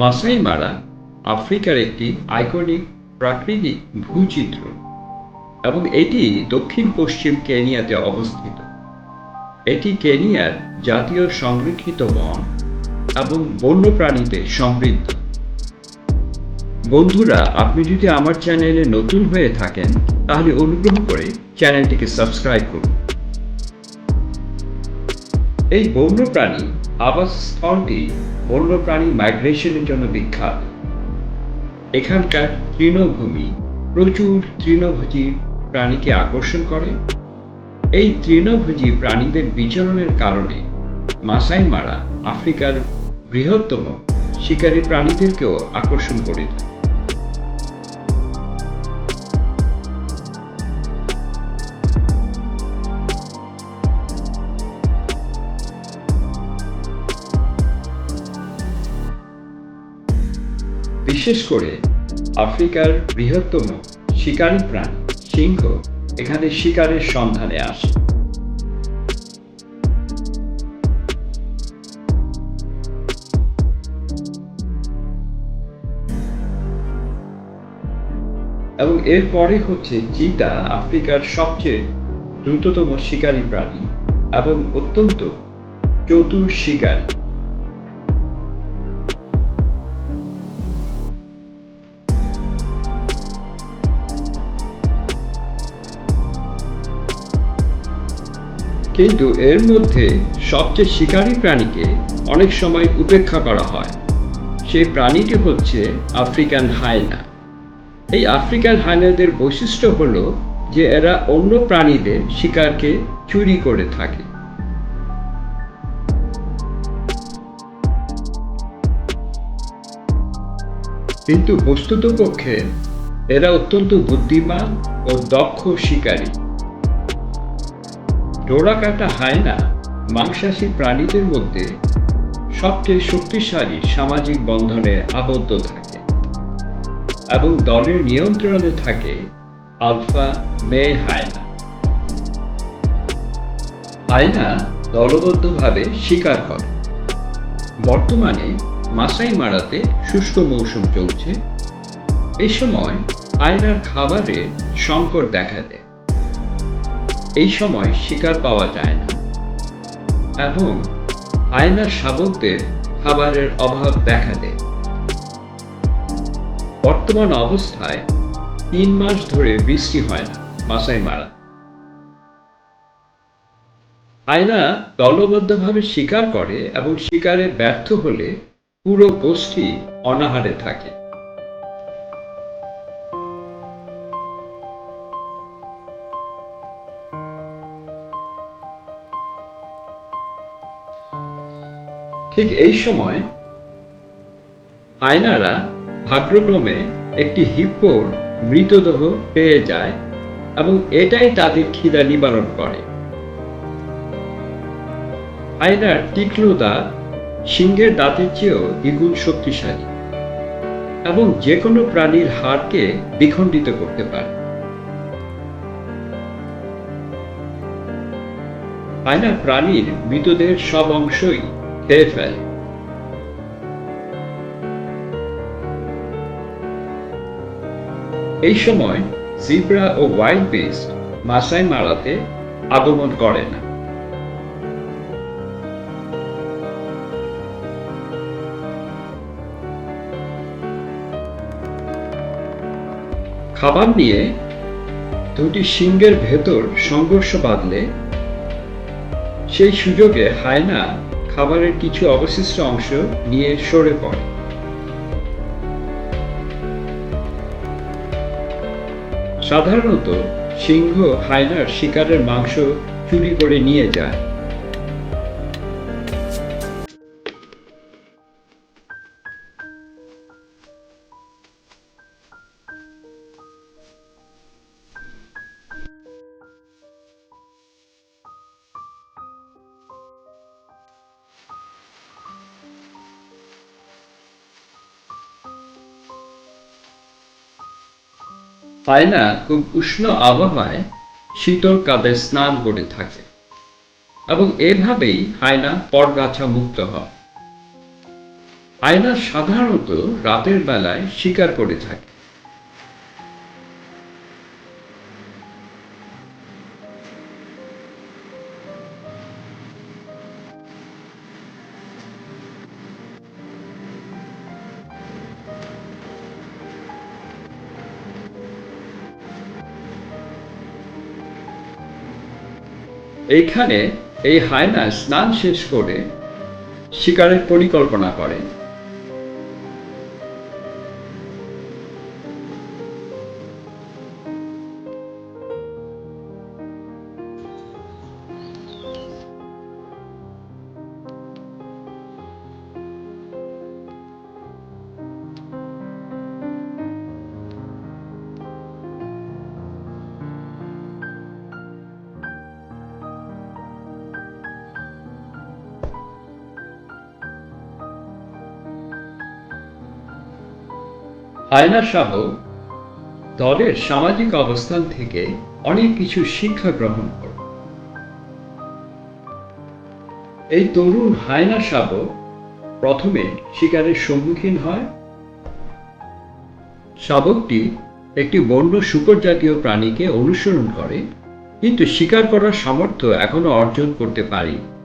মাসাই মারা আফ্রিকার একটি আইকনিক প্রাকৃতিক ভূচিত্র এবং এটি দক্ষিণ পশ্চিম কেনিয়াতে অবস্থিত। এটি কেনিয়ার জাতীয় সংরক্ষিত বন এবং বন্যপ্রাণীতে সমৃদ্ধ। বন্ধুরা, আপনি যদি আমার চ্যানেলে নতুন হয়ে থাকেন, তাহলে অনুগ্রহ করে চ্যানেলটিকে সাবস্ক্রাইব করুন। এই বন্যপ্রাণী আবাসস্থলটি বন্যপ্রাণী মাইগ্রেশনের জন্য বিখ্যাত। এখানকার তৃণভূমি প্রচুর তৃণভোজী প্রাণীকে আকর্ষণ করে। এই তৃণভোজী প্রাণীদের বিচরণের কারণে মাসাই মারা আফ্রিকার বৃহত্তম শিকারী প্রাণীদেরকেও আকর্ষণ করে। থাকে বিশেষ করে আফ্রিকার বৃহত্তম শিকারী প্রাণী, সিংহ, এখানে শিকারের সন্ধানে আসে। এবং এরপরে হচ্ছে চিতা আফ্রিকার সবচেয়ে দ্রুততম শিকারী প্রাণী এবং অত্যন্ত চতুর শিকারী। কিন্তু এর মধ্যে সবচেয়ে শিকারী প্রাণীকে অনেক সময় উপেক্ষা করা হয়। সেই প্রাণীটি হচ্ছে আফ্রিকান হায়না এই আফ্রিকান হায়নাদের বৈশিষ্ট্য হলো যে এরা অন্য প্রাণীদের শিকারকে চুরি করে থাকে। কিন্তু বস্তুত পক্ষে এরা অত্যন্ত বুদ্ধিমান ও দক্ষ শিকারী। ডোরাকাটা হায়না মাংসাশী প্রাণীদের মধ্যে সবচেয়ে শক্তিশালী সামাজিক বন্ধনে আবদ্ধ থাকে এবং দলের নিয়ন্ত্রণে থাকে আলফা মে হায়না। হায়না দলবদ্ধভাবে শিকার করে। বর্তমানে মাসাই মারাতে শুষ্ক মৌসুম চলছে। এই সময় আয়নার খাবারে সংকট দেখা দেয়। এই সময় শিকার পাওয়া যায় না। এবং আয়নার শাবকদের খাবারের অভাব দেখা দেয়। বর্তমান অবস্থায় তিন মাস ধরে বৃষ্টি হয় না মাসাই মারা আয়না দলবদ্ধভাবে শিকার করে এবং শিকারে ব্যর্থ হলে পুরো গোষ্ঠী অনাহারে থাকে। ঠিক এই সময় আয়নারা ভাগ্যক্রমে একটি হিপ্পোর মৃতদেহ পেয়ে যায় এবং এটাই তাদের খিদা নিবারণ করে। আয়নার তীক্ষ্ণ দাঁত সিংহের দাঁতের চেয়েও দ্বিগুণ শক্তিশালী এবং যে কোনো প্রাণীর হাড়কে বিখণ্ডিত করতে পারে। আয়না প্রাণীর মৃতদেহের সব অংশই ফেলে এই সময় জিব্রা ও ওয়াইল্ড বিস্ট মাসাই মারাতে আগমন করে না খাবার নিয়ে দুটি সিংহের ভেতর সংঘর্ষ বাঁধলে সেই সুযোগে হায়না খাবারের কিছু অবশিষ্ট অংশ নিয়ে সরে পড়ে। সাধারণত সিংহ হায়নার শিকারের মাংস চুরি করে নিয়ে যায়। হায়না খুব উষ্ণ আবহাওয়ায় শীতল কাদের স্নান করে থাকে এবং এভাবেই হায়না পরগাছা মুক্ত হয়। হায়না সাধারণত রাতের বেলায় শিকার করে থাকে। এইখানে এই হায়না স্নান শেষ করে শিকারের পরিকল্পনা করে। হায়না শাহ দলের সামাজিক অবস্থান থেকে অনেক কিছু শিক্ষা গ্রহণ করে এই তরুণ হায়না শাবক প্রথমে শিকারের সম্মুখীন হয়। শাবকটি একটি বন্য শুকর জাতীয় প্রাণীকে অনুসরণ করে, কিন্তু শিকার করার সামর্থ্য এখনও অর্জন করতে পারেনি।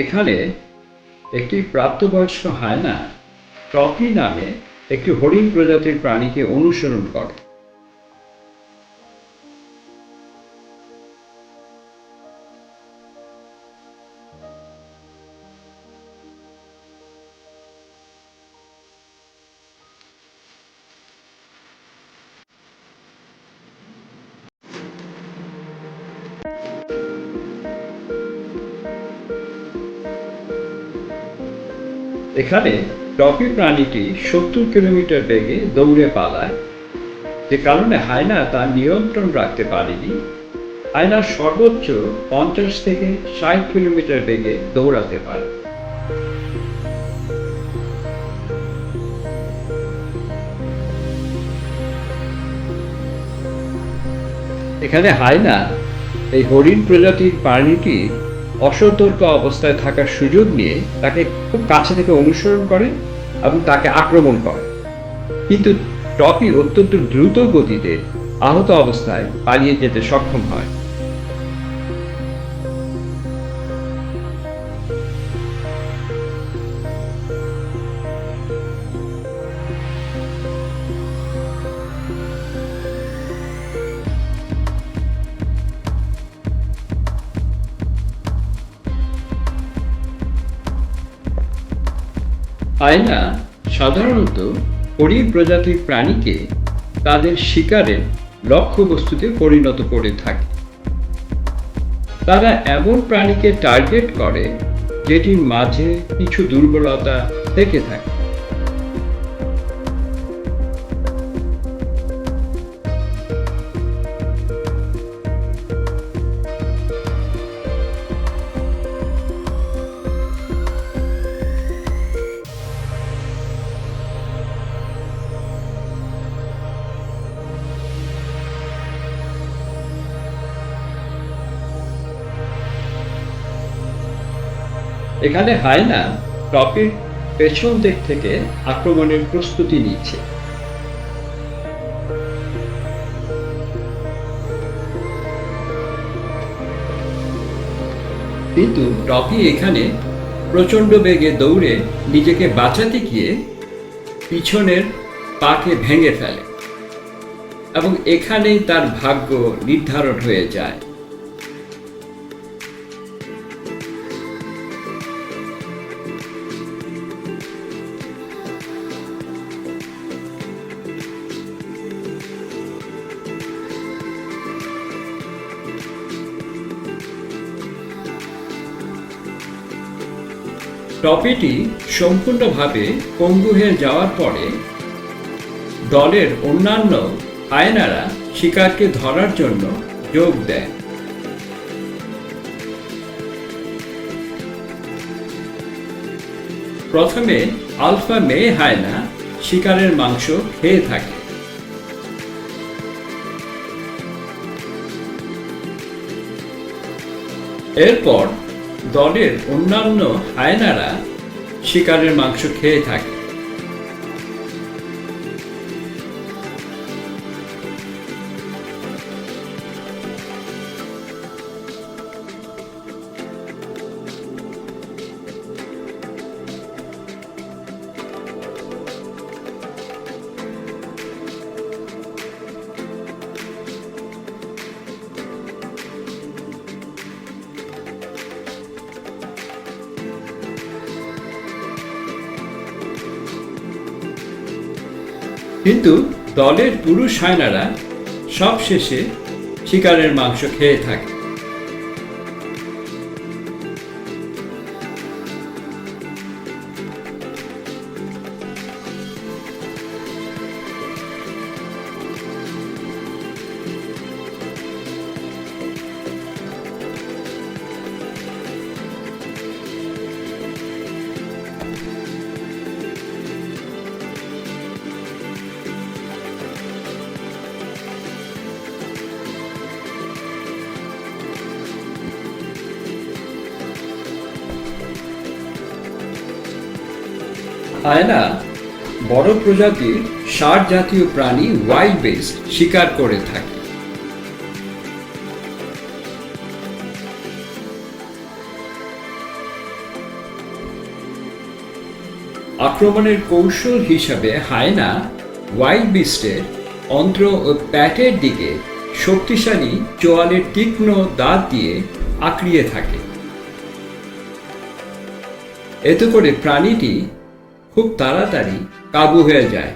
এখানে একটি প্রাপ্তবয়স্ক হায়না ট্রফি নামে একটি হরিণ প্রজাতির প্রাণীকে অনুসরণ করে। এখানে টকি প্রাণীটি সত্তর কিলোমিটার বেগে দৌড়ে পালায়। যে কারণে হায়না তার নিয়ন্ত্রণ রাখতে পারেনি। হায়না সর্বোচ্চ পঞ্চাশ থেকে ষাট কিলোমিটার বেগে দৌড়াতে পারে। এখানে হায়না এই হরিণ প্রজাতির প্রাণীটি অসতর্ক অবস্থায় থাকার সুযোগ নিয়ে তাকে খুব কাছে থেকে অনুসরণ করে এবং তাকে আক্রমণ করে। কিন্তু টপি অত্যন্ত দ্রুত গতিতে আহত অবস্থায় পালিয়ে যেতে সক্ষম হয়। আয়না সাধারণত হরিণ প্রজাতির প্রাণীকে তাদের শিকারের লক্ষ্যবস্তুতে পরিণত করে থাকে। তারা এমন প্রাণীকে টার্গেট করে যেটির মাঝে কিছু দুর্বলতা থেকে থাকে। এখানে হায়না টপির পেছন দিক থেকে আক্রমণের প্রস্তুতি নিচ্ছে। কিন্তু টপি এখানে প্রচণ্ড বেগে দৌড়ে নিজেকে বাঁচাতে গিয়ে পিছনের পাকে ভেঙে ফেলে এবং এখানেই তার ভাগ্য নির্ধারণ হয়ে যায়। টপিটি সম্পূর্ণভাবে পঙ্গু হয়ে যাওয়ার পরে দলের অন্যান্য হায়নারা শিকারকে ধরার জন্য যোগ দেয়। প্রথমে আলফা মেয়ে হায়না শিকারের মাংস খেয়ে থাকে। এরপর দলের অন্যান্য হায়নারা শিকারের মাংস খেয়ে থাকে। কিন্তু দলের পুরুষ হায়নারা সবশেষে শিকারের মাংস খেয়ে থাকে। হায়না বড় প্রজাতির ষাট জাতীয় প্রাণী ওয়াইল্ড বেস্ট শিকার করে থাকে। আক্রমণের কৌশল হিসাবে হায়না ওয়াইল্ড বিস্টের অন্ত্র ও প্যাটের দিকে শক্তিশালী চোয়ালের তীক্ষ্ণ দাঁত দিয়ে আঁকড়িয়ে থাকে। এতে করে প্রাণীটি খুব তাড়াতাড়ি কাবু হয়ে যায়।